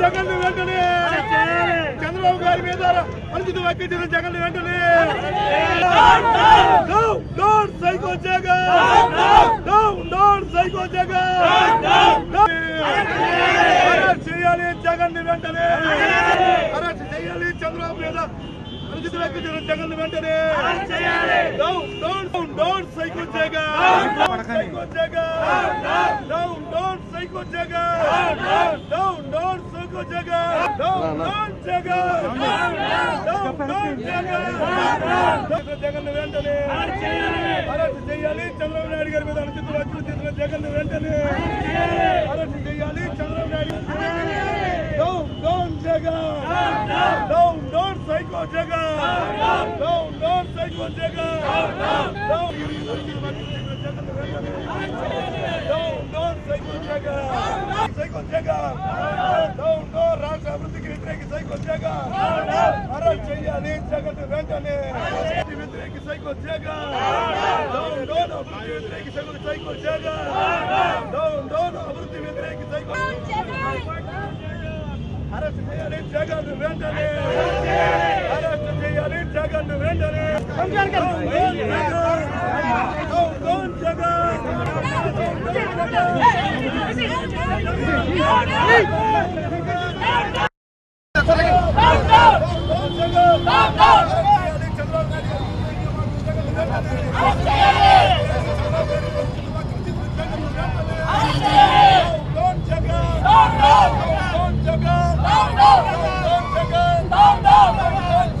జగన్ వెంటనే! చంద్రబాబు గారి మీద అనుచిత వ్యాఖ్య చేసిన జగన్ వెంటనే! సైకో జగన్! సైకో జగన్! చేయాలి జగన్ వెంటనే! అరెస్ట్ చేయాలి చంద్రబాబు మీద అనుచిత వ్యాఖ్య జగన్ వెంటనే. Down down down down psycho Jagan psycho Jagan down down psycho Jagan down down psycho Jagan down down Jagan down down Jagan Jagan వెంటనే అరెస్ట్ చేయాలి చంద్రబాబు నాయుడు గారి మీద అనుచిత అచ్చులు చేసిన జగన్ వెంటనే అరెస్ట్ చేయాలి Chandrababu Naidu down down Jagan down down psycho Jagan down down psycho Jagan down down down psycho Jagan psycho Jagan down down రాష్ట్ర అభివృద్ధికి వ్యతిరేక సైకో జగన్ అరెస్ట్ చేయాలి జగన్ వెంటనే! వ్యతిరేక సైకో జగన్ డౌన్ డౌన్ అభివృద్ధి వ్యతిరేక psycho psycho Jagan down down అభివృద్ధి వ్యతిరేక సైకో అరెస్ట్ చేయాలి జగన్ వెంటనే! జగన్ వెంటనే down down Jagan down Jagan arrest చేయాలి Chandrababu Naidu down Jagan down Jagan down Jagan down Jagan down down Jagan down down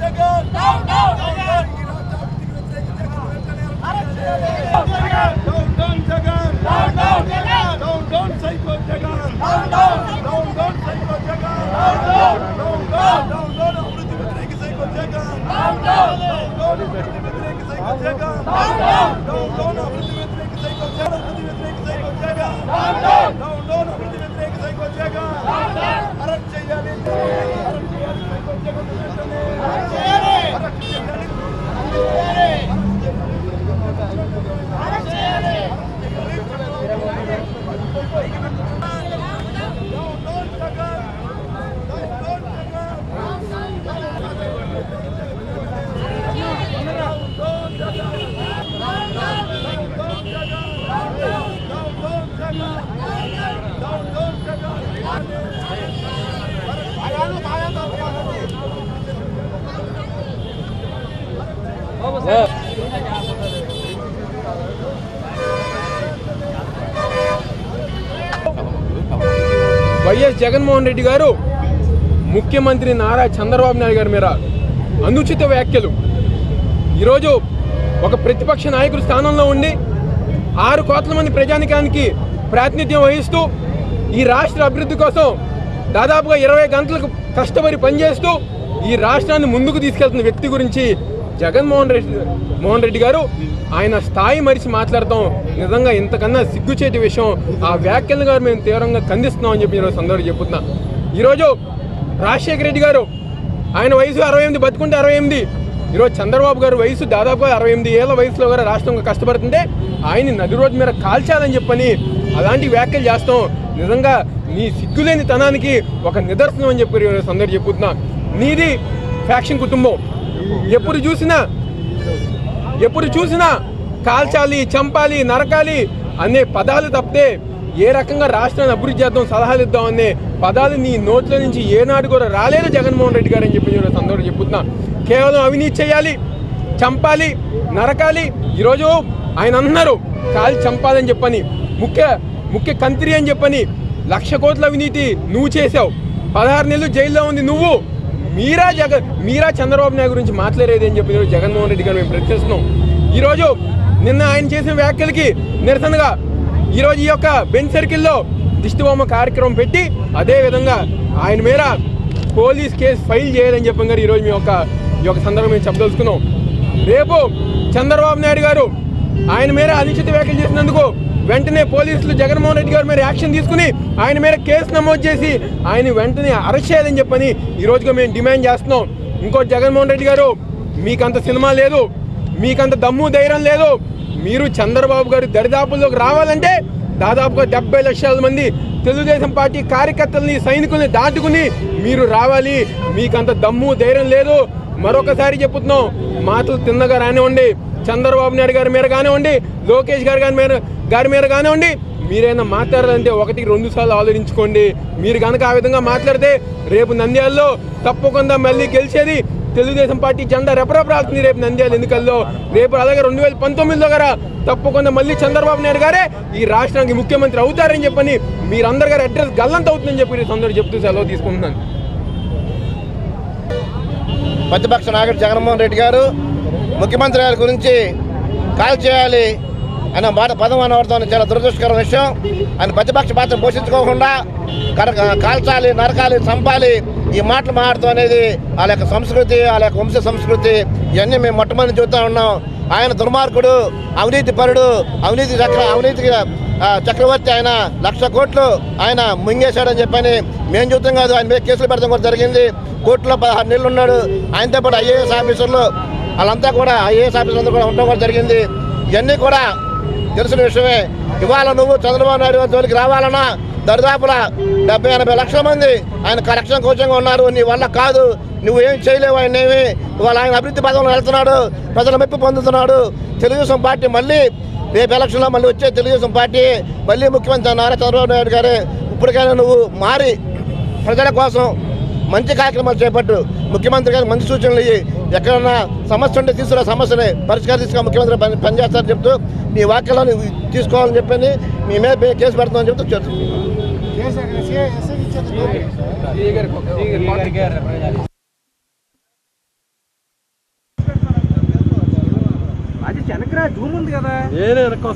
psycho Jagan down down psycho Jagan down down down down అభివృద్ధి వ్యతిరేక psycho Jagan down down అభివృద్ధి వ్యతిరేక psycho Jagan down down అభివృద్ధి వ్యతిరేక psycho Jagan అభివృద్ధి వ్యతిరేక psycho Jagan down down అభివృద్ధి వ్యతిరేక సైకో జగన్ అరెస్ట్ చేయాలి అరెస్ట్ చేయాలి సైకో జగన్ వెంటనే అరెస్ట్ చేయాలి down down Jagan down down Jagan YS Jaganmohan Reddy garu ముఖ్యమంత్రి నారా చంద్రబాబు నాయుడు గారి మీద అనుచిత వ్యాఖ్యలు. ఈరోజు ఒక ప్రతిపక్ష నాయకుడు స్థానంలో ఉండి ఆరు కోట్ల మంది ప్రజానికానికి ప్రాతినిధ్యం వహిస్తూ ఈ రాష్ట్ర అభివృద్ధి కోసం దాదాపుగా ఇరవై గంటలకు కష్టపడి పనిచేస్తూ ఈ రాష్ట్రాన్ని ముందుకు తీసుకెళ్తున్న వ్యక్తి గురించి జగన్మోహన్ రెడ్డి మోహన్ రెడ్డి గారు ఆయన స్థాయి మరిచి మాట్లాడటం నిజంగా ఇంతకన్నా సిగ్గుచేటి విషయం. ఆ వ్యాఖ్యలు గారు మేము తీవ్రంగా ఖండిస్తున్నామని చెప్పి ఈరోజు సందర్భంగా చెప్తున్నా ఈరోజు రాజశేఖర రెడ్డి గారు ఆయన వయసు అరవై ఎనిమిది బతుకుంటే అరవై ఎనిమిది. ఈరోజు చంద్రబాబు గారు వయసు దాదాపుగా అరవై ఎనిమిది ఏళ్ళ వయసులో కూడా రాష్ట్రంగా కష్టపడుతుంటే ఆయన నది రోడ్డు మీద కాల్చాలని చెప్పని అలాంటి వ్యాఖ్యలు చేస్తాం. నిజంగా నీ సిగ్గులేని తనానికి ఒక నిదర్శనం అని చెప్పి ఈరోజు చెప్పుతున్నా. నీది ఫ్యాక్షన్ కుటుంబం. ఎప్పుడు చూసినా ఎప్పుడు చూసినా కాల్చాలి చంపాలి నరకాలి అనే పదాలు తప్పితే ఏ రకంగా రాష్ట్రాన్ని అభివృద్ధి చేద్దాం సలహాలు ఇద్దాం అనే పదాలు నీ నోట్ల నుంచి ఏనాడు కూడా రాలేదు జగన్మోహన్ రెడ్డి గారు అని చెప్పి నేను సందర్భం చెప్తున్నా. కేవలం అవినీతి చేయాలి చంపాలి నరకాలి. ఈరోజు ఆయన అన్నారు కాలి చంపాలని చెప్పని ముఖ్య ముఖ్య కంత్రి అని చెప్పని లక్ష కోట్ల అవినీతి నువ్వు చేసావు పదహారు నెలలు జైల్లో ఉంది నువ్వు. మీరా జగ మీరా చంద్రబాబు నాయుడు గురించి మాట్లాడేది అని చెప్పి జగన్మోహన్ రెడ్డి గారు మేము ప్రశ్నిస్తున్నాం. ఈరోజు నిన్న ఆయన చేసిన వ్యాఖ్యలకి నిరసనగా ఈరోజు ఈ యొక్క బెంచ్ సర్కిల్లో దిష్టిబొమ్మ కార్యక్రమం పెట్టి అదేవిధంగా ఆయన మీద పోలీస్ కేసు ఫైల్ చేయాలని చెప్పాం గారు ఈరోజు మీ యొక్క ఈ యొక్క సందర్భం మేము చెప్పదలుచుకున్నాం. రేపు చంద్రబాబు నాయుడు గారు ఆయన మీద అనిశ్చిత వ్యాఖ్యలు చేసినందుకు వెంటనే పోలీసులు జగన్మోహన్ రెడ్డి గారి మీద యాక్షన్ తీసుకుని ఆయన మీద కేసు నమోదు చేసి ఆయన వెంటనే అరెస్ట్ చేయాలని చెప్పని ఈరోజుగా మేము డిమాండ్ చేస్తున్నాం. ఇంకో జగన్మోహన్ రెడ్డి గారు మీకంత సినిమా లేదు మీకంత దమ్ము ధైర్యం లేదు మీరు చంద్రబాబు గారు దరిదాపుల్లోకి రావాలంటే దాదాపుగా డెబ్బై లక్షల మంది తెలుగుదేశం పార్టీ కార్యకర్తల్ని సైనికుల్ని దాటుకుని మీరు రావాలి. మీకంత దమ్ము ధైర్యం లేదు. మరొకసారి చెప్తున్నాం మాటలు తిన్నగా రానివ్వండి. చంద్రబాబు నాయుడు గారి మీద కానివ్వండి లోకేష్ గారి గారి మీద గారి మీద కానివ్వండి మీరైనా మాట్లాడాలంటే ఒకటి రెండు సార్లు ఆలోచించుకోండి. మీరు కనుక ఆ విధంగా మాట్లాడితే రేపు నంద్యాలలో తప్పకుండా మళ్ళీ గెలిచేది తెలుగుదేశం పార్టీ జెండా రెపరెపరాడుతుంది రేపు నంద్యాల ఎన్నికల్లో. రేపు అలాగే రెండు వేల పంతొమ్మిదిలో గారా తప్పకుండా మళ్ళీ చంద్రబాబు నాయుడు గారే ఈ రాష్ట్రానికి ముఖ్యమంత్రి అవుతారని చెప్పని మీరందరి గారి అడ్రస్ గల్లంత అవుతుందని చెప్పి అందరూ చెప్తూ సెలవు తీసుకుంటున్నాను. ప్రతిపక్ష నాయకుడు జగన్మోహన్ రెడ్డి గారు ముఖ్యమంత్రి గారి గురించి కాల్ చేయాలి. అనే మాట పదం అనవడం చాలా దురదృష్టకర విషయం. ఆయన ప్రతిపక్ష పాత్ర పోషించుకోకుండా కర కాల్చాలి నరకాలి చంపాలి ఈ మాటలు మాట్లాడుతూ అనేది వాళ్ళ యొక్క సంస్కృతి వాళ్ళ యొక్క వంశ సంస్కృతి ఇవన్నీ మేము మొట్టమొదటి చూస్తూ ఉన్నాం. ఆయన దుర్మార్గుడు అవినీతి పరుడు అవినీతి చక్ర అవినీతి చక్రవర్తి ఆయన లక్ష కోట్లు ఆయన ముంగేశాడని చెప్పని మేము చూద్దాం కాదు. ఆయన మీద కేసులు పెడతాం కూడా జరిగింది. కోర్టులో పదహారు నెలలు ఉన్నాడు. ఆయనతో పాటు ఐఏఎస్ ఆఫీసర్లు వాళ్ళంతా కూడా ఐఏఎస్ ఆఫీసర్లు కూడా ఉండడం కూడా జరిగింది. ఇవన్నీ కూడా తెలిసిన విషయమే. ఇవాళ నువ్వు చంద్రబాబు నాయుడు గారి జోలికి రావాలన్నా దరిదాపుల డెబ్బై ఎనభై లక్షల మంది ఆయన కరెక్షన్ కోచంగా ఉన్నారు. నీ వల్ల కాదు. నువ్వు ఏం చేయలేవు ఆయన ఏమి ఇవాళ ఆయన అభివృద్ధి పదంలో వెళ్తున్నాడు. ప్రజల మెప్పు పొందుతున్నాడు. తెలుగుదేశం పార్టీ మళ్ళీ రేపు ఎలక్షన్లో మళ్ళీ వచ్చే తెలుగుదేశం పార్టీ మళ్ళీ ముఖ్యమంత్రి నారా చంద్రబాబు నాయుడు గారు. ఇప్పటికైనా నువ్వు మారి ప్రజల కోసం మంచి కార్యక్రమాలు చేపట్టు. ముఖ్యమంత్రి గారికి మంచి సూచనలు ఇవి ఎక్కడన్నా సమస్య ఉంటే తీసుకురా సమస్యని పరిష్కారం తీసుకుని ముఖ్యమంత్రి పని పనిచేస్తారని చెప్తూ నీ వాక్యాలను తీసుకోవాలని చెప్పని మీ మీద కేసు పెడతామని చెప్తూ చెప్తుంది అది వెనకరా జూమ్ ఉంది కదా. నేనే వెనక్కి